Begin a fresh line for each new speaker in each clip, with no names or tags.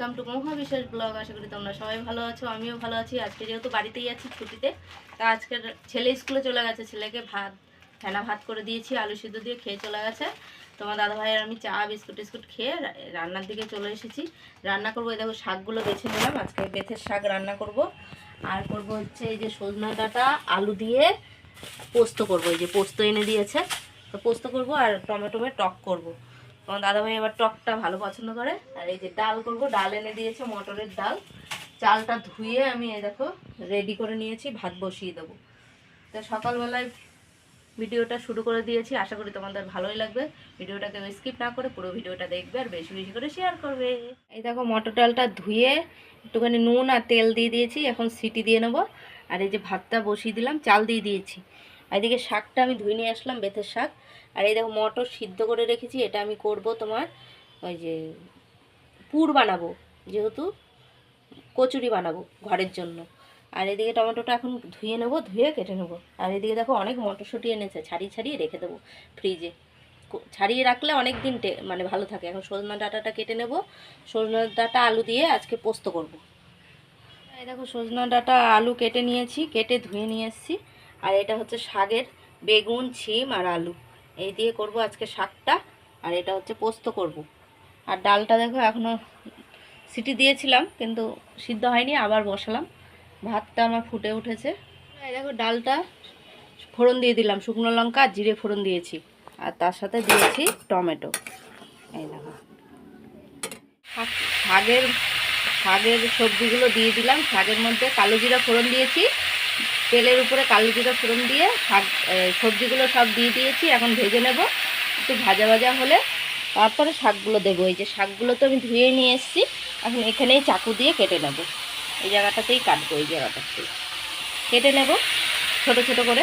Welcome to মহা বিশেষ blog আশা করি তোমরা সবাই ভালো আছো, আমিও ভালো আছি। আজকে যেহেতু বাড়িতেই আছি ছুটিতে, তা আজকে ছেলে স্কুলে চলে গেছে। ছেলেকে ভাত, ফেনা ভাত করে দিয়েছি, আলু সিদ্ধ দিয়ে খেয়ে চলে গেছে। তোমার দাদা ভাই আর আমি চা, বিস্কুট টিস্কুট খেয়ে রান্নার দিকে চলে এসেছি। রান্না করব দেখো শাকগুলো বেছে নিলাম। আজকে বেথের শাক রান্না করব। আর করব হচ্ছে এই যে সজনা ডাঁটা, আলু দিয়ে পোস্ত করব। এই যে পোস্ত এনে দিয়েছে। তো পোস্ত করব আর টমেটোমে টক করব। আমার দাদাভাই এবার টকটা ভালো পছন্দ করে। আর এই যে ডাল করব, ডাল এনে দিয়েছে মটরের ডাল। চালটা ধুয়ে আমি এই দেখো রেডি করে নিয়েছি, ভাত বসিয়ে দেবো। তো সকালবেলায় ভিডিওটা শুরু করে দিয়েছি, আশা করি তোমাদের ভালোই লাগবে। ভিডিওটাকে স্কিপ না করে পুরো ভিডিওটা দেখবে আর বেশি বেশি করে শেয়ার করবে। এই দেখো মটর ডালটা ধুয়ে একটুখানি নুন আর তেল দিয়ে দিয়েছি, এখন সিটি দিয়ে নেব। আর এই যে ভাতটা বসিয়ে দিলাম, চাল দিয়ে দিয়েছি। এদিকে শাকটা আমি ধুয়ে নিয়ে আসলাম, বেতের শাক। আর এই দেখো মটর সিদ্ধ করে রেখেছি, এটা আমি করব তোমার ওই যে পুর বানাবো, যেহেতু কচুরি বানাবো ঘরের জন্য। আর এদিকে টমেটোটা এখন ধুয়ে নেব, ধুয়ে কেটে নেব। আর এদিকে দেখো অনেক মটরশুঁটি এনেছে, ছাড়িয়ে ছাড়িয়ে রেখে দেবো ফ্রিজে। ছাড়িয়ে রাখলে অনেক দিন মানে ভালো থাকে। এখন সজনা ডাঁটাটা কেটে নেব, সজনা ডাঁটা আলু দিয়ে আজকে পোস্ত করব। এই দেখো সজনা ডাঁটা আলু কেটে নিয়েছি, কেটে ধুয়ে নিয়ে এসেছি। আর এটা হচ্ছে শাকের বেগুন, ছিম আর আলু। এই দিয়ে করব আজকে শাকটা, আর এটা হচ্ছে পোস্ত করব। আর ডালটা দেখো এখনও সিটি দিয়েছিলাম, কিন্তু সিদ্ধ হয়নি, আবার বসালাম। ভাতটা আমার ফুটে উঠেছে। এই দেখো ডালটা ফোড়ন দিয়ে দিলাম, শুকনো লঙ্কা আর জিরে ফোড়ন দিয়েছি। আর তার সাথে দিয়েছি টমেটো। এই দেখো। শাকের শাকের সবজিগুলো দিয়ে দিলাম। শাকের মধ্যে কালো জিরা ফোড়ন দিয়েছি। তেলের উপরে কালো জিরা ফোড়ন দিয়ে শাক সবজিগুলো সব দিয়ে দিয়েছি, এখন ভেজে নেব। একটু ভাজা ভাজা হলে তারপরে শাকগুলো দেবো। এই যে শাকগুলো তো আমি ধুয়ে নিয়ে এসেছি, এখন এখানেই চাকু দিয়ে কেটে নেব। এই জায়গাটাতেই কাটবো, এই জায়গাটাতেই। কেটে নেব, ছোট ছোট করে।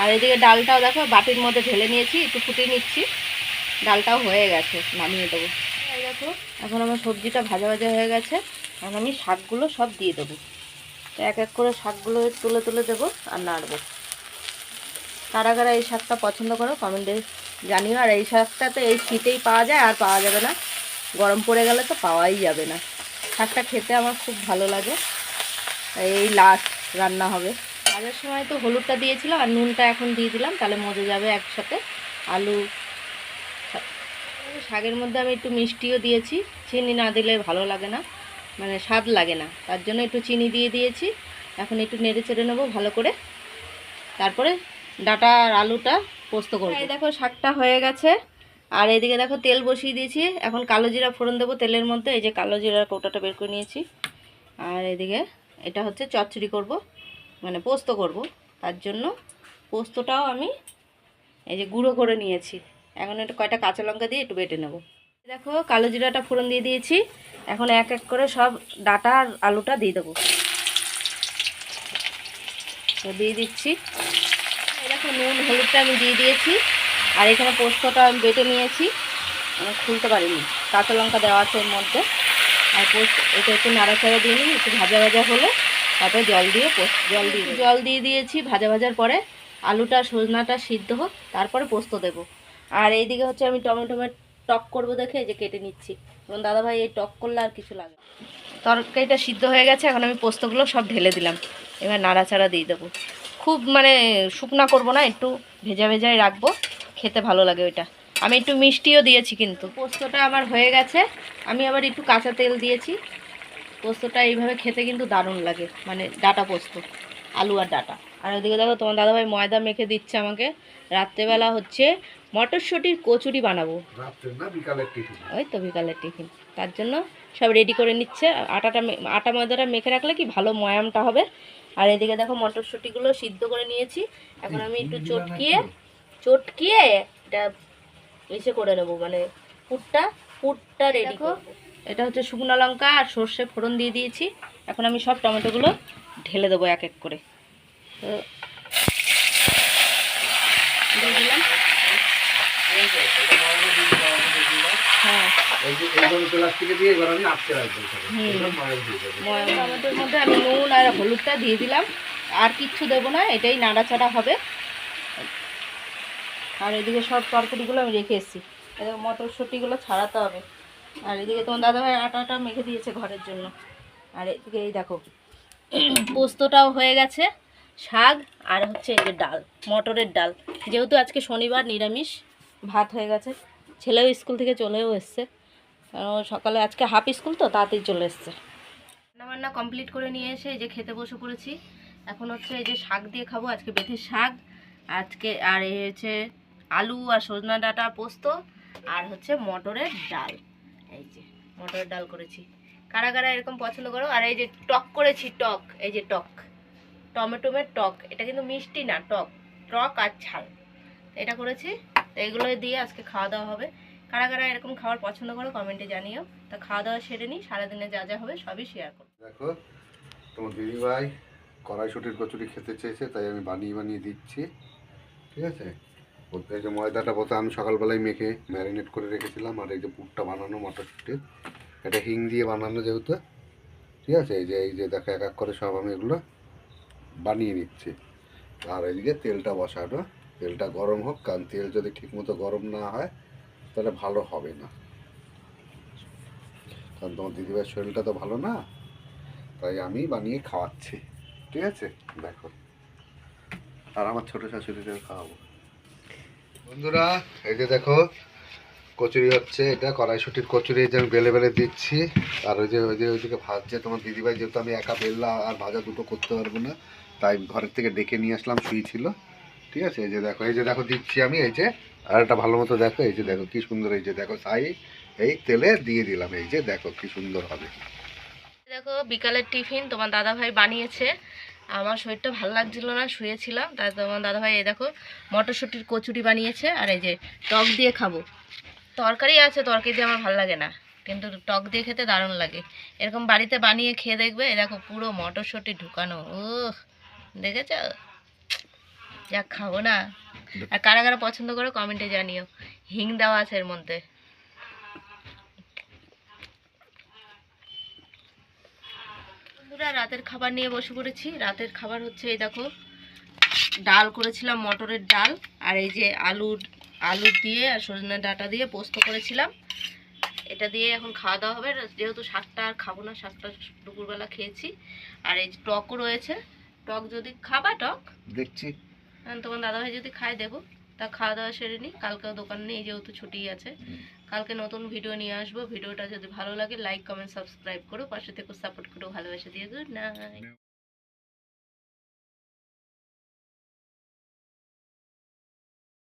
আর এদিকে ডালটাও দেখো, বাটির মধ্যে ঢেলে নিয়েছি, একটু ফুটিয়ে নিচ্ছি। ডালটাও হয়ে গেছে, নামিয়ে দেবো। দেখো, এখন আমার সবজিটা ভাজা ভাজা হয়ে গেছে, এখন আমি শাকগুলো সব দিয়ে দেবো। এক এক করে শাকগুলো তুলে তুলে দেবো আর নাড়বো। কারা কারা এই শাকটা পছন্দ করো কমেন্টে জানিও। আর এই শাকটা তো এই শীতেই পাওয়া যায়, আর পাওয়া যাবে না। গরম পড়ে গেলে তো পাওয়াই যাবে না। শাকটা খেতে আমার খুব ভালো লাগে। এই লাস্ট রান্না হবে। ভাজার সময় তো হলুদটা দিয়েছিলাম, আর নুনটা এখন দিয়ে দিলাম, তাহলে মজে যাবে একসাথে। আলু শাকের মধ্যে আমি একটু মিষ্টিও দিয়েছি, চিনি না দিলে ভালো লাগে না। মানে স্বাদ লাগে না। তার জন্য একটু চিনি দিয়ে দিয়েছি। এখন একটু নেড়ে চেড়ে নেব ভালো করে। তারপরে ডাটা আর আলুটা পোস্ত করব। এই দেখো শাকটা হয়ে গেছে। আর এদিকে দেখো তেল বসিয়ে দিয়েছি। এখন কালো জিরা ফোড়ন দেবো তেলের মধ্যে। এই যে কালো জিরার কৌটাটা বের করে নিয়েছি। আর এদিকে এটা হচ্ছে চচ্চড়ি করব মানে পোস্ত করব। তার জন্য পোস্তটাও আমি এই যে গুঁড়ো করে নিয়েছি। এখন একটু কয়টা কাঁচা লঙ্কা দিয়ে একটু বেটে নেব। দেখো, কালো জিরাটা ফোড়ন দিয়ে দিয়েছি। এখন এক এক করে সব ডাটা আর আলুটা দিয়ে দেবো। দিয়ে দিচ্ছি। দেখো, নুন, হলুদটা আমি দিয়ে দিয়েছি। আর এখানে পোস্তটা আমি বেটে নিয়েছি। আমি খুলতে পারিনি। কাঁচা লঙ্কা দেওয়া আছে এর মধ্যে। আর পোস্ত, এটা একটু নাড়াচাড়া দিয়ে নিই, একটু ভাজা ভাজা হলে তারপরে জল দিয়ে পোস্ত, জল দিয়ে জল দিয়ে দিয়েছি ভাজা ভাজার পরে আলুটা, সজনাটা সিদ্ধ হোক, তারপরে পোস্ত দেব। আর এইদিকে হচ্ছে আমি টমেটো টক করব দেখে যে কেটে নিচ্ছি। এবং দাদাভাই এই টক করলে আর কিছু লাগে। তরকারিটা সিদ্ধ হয়ে গেছে, এখন আমি পোস্তগুলো সব ঢেলে দিলাম। এবার নাড়াচাড়া দিয়ে দেবো। খুব মানে শুকনা করব না, একটু ভেজা ভেজাই রাখব, খেতে ভালো লাগে ওইটা। আমি একটু মিষ্টিও দিয়েছি কিন্তু। পোস্তটা আমার হয়ে গেছে, আমি আবার একটু কাঁচা তেল দিয়েছি। পোস্তটা এইভাবে খেতে কিন্তু দারুণ লাগে মানে ডাটা পোস্ত, আলু আর ডাটা। আর ওদিকে দেখো তোমার দাদাভাই ময়দা মেখে দিচ্ছে আমাকে। রাত্রেবেলা হচ্ছে মটরশুঁটির কচুরি বানাবো। ওই তো বিকালের টিফিন। তার জন্য সব রেডি করে নিচ্ছে। আটাটা আটা ময়দাটা মেখে রাখলে কি ভালো ময়ামটা হবে? আর এদিকে দেখো মটরশুঁটিগুলো সিদ্ধ করে নিয়েছি। এখন আমি একটু চটকিয়ে চটকিয়ে এটা এসে করে নেব মানে পুরটা পুরটা রেডি করব। এটা হচ্ছে শুকনো লঙ্কা আর সর্ষে ফোড়ন দিয়ে দিয়েছি। এখন আমি সব টমেটোগুলো ঢেলে দেবো এক এক করে। মধ্যে আমি নুন আর হলুদটা দিয়ে দিলাম আর কিচ্ছু দেবো না এটাই নাড়াচাড়া হবে আর এদিকে সব তরকারিগুলো আমি রেখে এসেছি এবার মটরশুঁটিগুলো ছাড়াতে হবে আর এদিকে তোমার দাদাভাই আটাটা মেখে দিয়েছে ঘরের জন্য আর এদিকে এই দেখো, পোস্তটাও হয়ে গেছে। শাক আর হচ্ছে এই যে ডাল, মটরের ডাল। যেহেতু আজকে শনিবার, নিরামিষ, ভাত হয়ে গেছে। ছেলেও স্কুল থেকে চলেও এসছে। কারণ সকালে আজকে হাফ স্কুল তো তাড়াতাড়ি চলে এসছে। রান্নাবান্না কমপ্লিট করে নিয়ে এসে এই যে খেতে বসে পড়েছি। এখন হচ্ছে এই যে শাক দিয়ে খাব, আজকে বেথের শাক। আজকে আর এই হচ্ছে আলু আর সজনা ডাঁটা পোস্ত আর হচ্ছে মটরের ডাল। এই যে মটরের ডাল করেছি। কারা কারা এরকম পছন্দ করো? আর এই যে টক করেছি, টক, এই যে টক। টমেটোমের টক, এটা কিন্তু মিষ্টি না, টক টক আর ঝাল। এটা করেছি, তো এগুলো দিয়ে আজকে খাওয়া দাওয়া হবে। কারা কারা এরকম খাবার পছন্দ করো কমেন্টে জানিও। তা খাওয়া দাওয়া সেরে নিই, সারাদিনে যা যা হবে সবই শেয়ার করো
দেখো, তোমার দিদিভাই কড়াইশুটির কচুরি খেতে চেয়েছে, তাই আমি বানিয়ে বানিয়ে দিচ্ছি। ঠিক আছে? এই যে ময়দাটা বলতে আমি সকালবেলায় মেখে ম্যারিনেট করে রেখেছিলাম, আর এই যে পুরটা বানানো মটরশুটির এটা হিং দিয়ে বানানো যেহেতু। ঠিক আছে? এই যে এই যে দেখো, এক এক করে সব আমি এগুলো বানিয়ে নিচ্ছি। আর এদিকে তেলটা বসানো, তেলটা গরম হোক, কারণ তেল যদি ঠিকমতো গরম না হয়, তাহলে ভালো হবে না। কারণ তোমার দিদিভাইয়ের শরীরটা তো ভালো না, তাই আমি বানিয়ে খাওয়াচ্ছি। ঠিক আছে? দেখো। আর আমার ছোট শাশুড়িকে খাওয়াবো। বন্ধুরা, এই যে দেখো কচুরি হচ্ছে, এটা কড়াইশুটির কচুরি যে আমি বেলে বেলে দিচ্ছি। আর ওই যে ওই যে ওইদিকে ভাজছে তোমার দিদিভাই, যেহেতু আমি একা বেললা আর ভাজা দুটো করতে পারব না, তাই ঘরের থেকে ডেকে নিয়ে আসলাম শুয়েছিল ঠিক আছে? এই যে দেখো, এই যে দেখো, দিচ্ছি আমি, এই যে, আর একটা ভালো মতো দেখো, এই যে দেখো, কি সুন্দর, এই যে দেখো, সাই, এই তেলে দিয়ে দিলাম, এই যে দেখো, কি সুন্দর হবে।
দেখো, বিকালের টিফিন তোমার দাদা ভাই বানিয়েছে। আমার শরীরটা ভালো লাগছিল না, শুয়েছিলাম, তাই তোমার দাদা ভাই এই দেখো, মটরশুঁটির কচুরি বানিয়েছে, আর এই যে টক দিয়ে খাব। তরকারি আছে, তরকারি দিয়ে আমার ভালো লাগে না। কিন্তু টক দিয়ে খেতে দারুণ লাগে। এরকম বাড়িতে বানিয়ে খেয়ে দেখবে দেখো পুরো মটরশুঁটি ঢুকানো। ও দেখেছ? যা খাব না। আর কারা কারা পছন্দ করো কমেন্টে জানিও। হিং দেওয়া আছে এর মধ্যে। রাতের খাবার নিয়ে বসে পড়েছি। রাতের খাবার হচ্ছে, এই দেখো, ডাল করেছিলাম, মটরের ডাল। আর এই যে আলুর আলু দিয়ে আর সজনে ডাটা দিয়ে পোস্ত করেছিলাম। এটা দিয়ে এখন খাওয়া দাওয়া হবে। যেহেতু শাকটা আর খাব না শাকটা দুপুরবেলা খেয়েছি। আর এই যে টকও রয়েছে। টক যদি খাবা টক।
দেখছি।
তোমার দাদাভাই যদি খায় দেবো। তা খাওয়া দাওয়া সেরে নিই কালকেও দোকান নেই যেহেতু ছুটি আছে। কালকে নতুন ভিডিও নিয়ে আসব। ভিডিওটা যদি ভালো লাগে লাইক কমেন্ট সাবস্ক্রাইব করো। পাশে থেকে সাপোর্ট করো। ভালোবাসা দিয়ে গুড নাইট